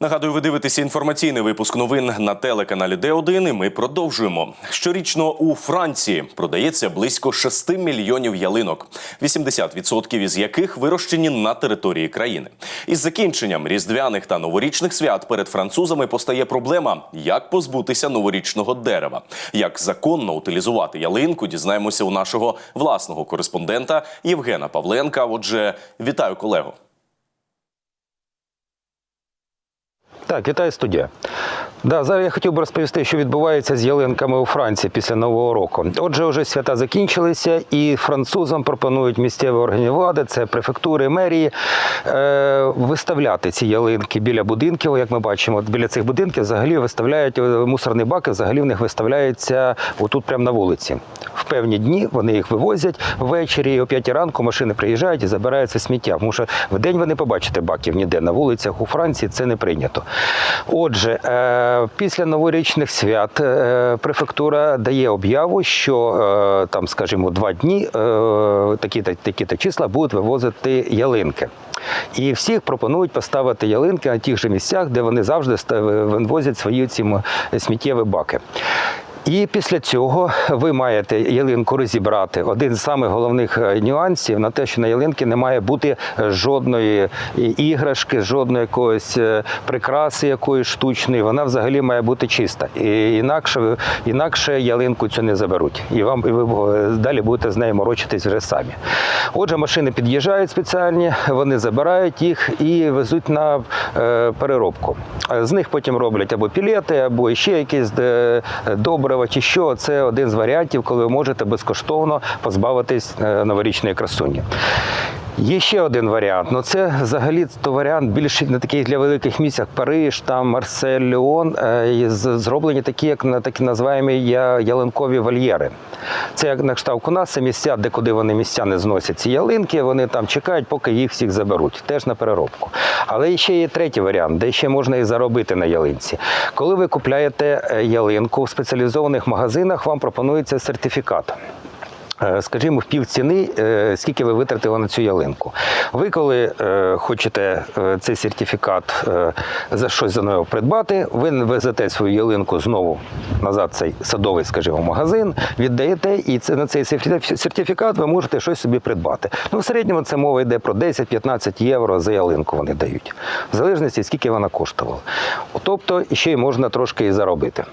Нагадую, ви дивитеся інформаційний випуск новин на телеканалі Д1 і ми продовжуємо. Щорічно у Франції продається близько 6 мільйонів ялинок, 80% із яких вирощені на території країни. Із закінченням різдвяних та новорічних свят перед французами постає проблема, як позбутися новорічного дерева. Як законно утилізувати ялинку, дізнаємося у нашого власного кореспондента Євгена Павленка. Отже, вітаю колего. Так, вітаю студія. Да, зараз я хотів би розповісти, що відбувається з ялинками у Франції після Нового року. Отже, вже свята закінчилися, і французам пропонують місцеві органи влади, це префектури, мерії, е, виставляти ці ялинки біля будинків. Як ми бачимо, біля цих будинків взагалі виставляють е, мусорні баки, взагалі в них виставляються отут, прямо на вулиці. В певні дні вони їх вивозять ввечері, і о 5 ранку машини приїжджають і забирають це сміття. Тому що в день ви не побачите баків ніде на вулицях у Франції. Це не прийнято. Отже, е, після новорічних свят е, префектура дає об'яву, що е, там, скажімо, два дні е, такі-то числа будуть вивозити ялинки. І всіх пропонують поставити ялинки на тих же місцях, де вони завжди вивозять свої ці сміттєві баки. І після цього ви маєте ялинку розібрати. Один з самих головних е, нюансів на те, що на ялинці не має бути е, жодної іграшки, жодної якоїсь е, прикраси якоїсь штучної. Вона взагалі має бути чиста. І інакше, інакше ялинку цю не заберуть. І вам і ви е, далі будете з нею морочитись вже самі. Отже, машини під'їжджають спеціальні, вони забирають їх і везуть на е, переробку. Е, З них потім роблять або пілети, або ще якісь е, добрива, чи що. Це один з варіантів, коли ви можете безкоштовно позбавитись е, новорічної красуні. Є ще один варіант. Ну це взагалі то варіант більш на таких для великих місць, як Париж, там Марсель, Леон, е, зроблені такі, як на такі називаємо ялинкові вольєри. Це як на кшталт у нас це місця, де куди вони містяни зносять ці ялинки, вони там чекають, поки їх всіх заберуть, теж на переробку. Але ще є третій варіант, де ще можна і заробити на ялинці. Коли ви купляєте е, ялинку в спеціалізованих магазинах, вам пропонується сертифікат. Е, Скажімо, в пів ціни, е, скільки ви витратили на цю ялинку. Ви, коли е, хочете цей сертифікат за щось за нього придбати, ви везете свою ялинку знову назад, цей садовий, скажімо, магазин, віддаєте, і це на цей сертифікат ви можете щось собі придбати. Ну, в середньому це мова йде про 10-15 євро за ялинку вони дають, в залежності, скільки вона коштувала. Тобто ще й можна трошки і заробити.